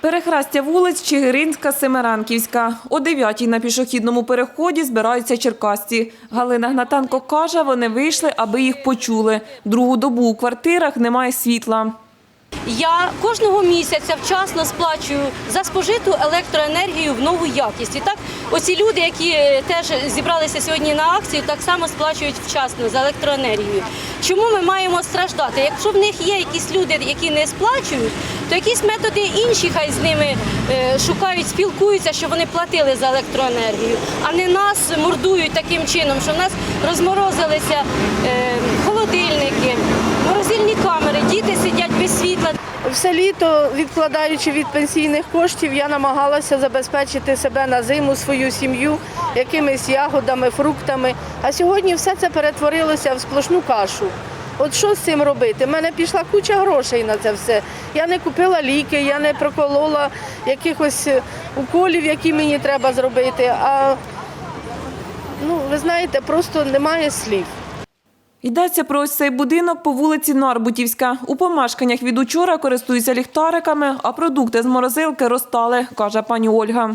Перехрестя вулиць Чигиринська, Семеранківська. О 9-й на пішохідному переході збираються черкасці. Галина Гнатенко каже, вони вийшли, аби їх почули. Другу добу у квартирах немає світла. Я кожного місяця вчасно сплачую за спожиту електроенергію в нову якість. І так, оці люди, які е, теж зібралися сьогодні на акцію, так само сплачують вчасно за електроенергію. Чому ми маємо страждати? Якщо в них є якісь люди, які не сплачують, то якісь методи інші хай з ними е, шукають, спілкуються, що вони платили за електроенергію, а не нас мордують таким чином, що в нас розморозилися е, холодильники, морозильні камери, діти сидять без світла. Все літо, відкладаючи від пенсійних коштів, я намагалася забезпечити себе на зиму, свою сім'ю якимись ягодами, фруктами. А сьогодні все це перетворилося в сплошну кашу. От що з цим робити? У мене пішла куча грошей на це все. Я не купила ліки, я не проколола якихось е, уколів, які мені треба зробити. А ну, ви знаєте, просто немає слів. Йдеться про ось цей будинок по вулиці Нарбутівська. У помешканнях від учора користуються ліхтариками, а продукти з морозилки розтали, каже пані Ольга.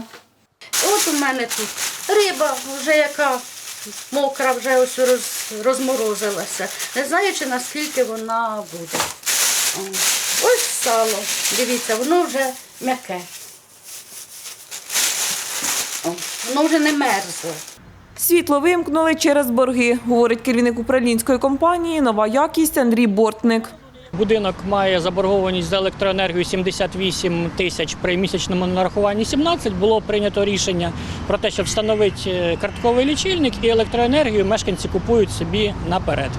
От у мене тут риба, вже яка мокра, вже ось роз, розморозилася. Не знаю, чи наскільки вона буде. Ось сало. Дивіться, воно вже м'яке. Воно вже не мерзле. Світло вимкнули через борги, говорить керівник управлінської компанії «Нова якість» Андрій Бортник. Будинок має заборгованість за електроенергію 78 тисяч при місячному нарахуванні 17. Було прийнято рішення про те, щоб встановити е, картковий лічильник і електроенергію мешканці купують собі наперед.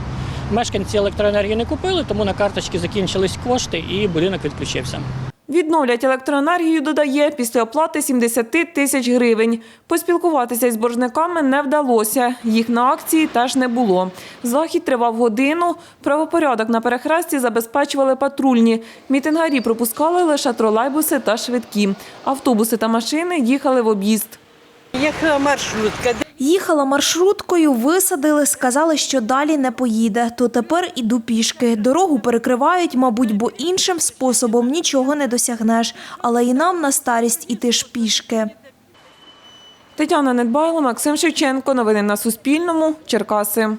Мешканці електроенергії не купили, тому на карточці закінчились кошти і будинок відключився. Відновлять електроенергію, додає, після оплати 70 тисяч гривень. Поспілкуватися із боржниками не вдалося. Їх на акції теж не було. Захід тривав годину. Правопорядок на перехресті забезпечували патрульні. Мітингарі пропускали лише тролейбуси та швидкі. Автобуси та машини їхали в об'їзд. Яка маршрутка? Їхала маршруткою, висадили, сказали, що далі не поїде. То тепер іду пішки. Дорогу перекривають, мабуть, бо іншим способом нічого не досягнеш. Але і нам на старість іти ж пішки. Тетяна Недбайло, Максим Шевченко. Новини на Суспільному. Черкаси.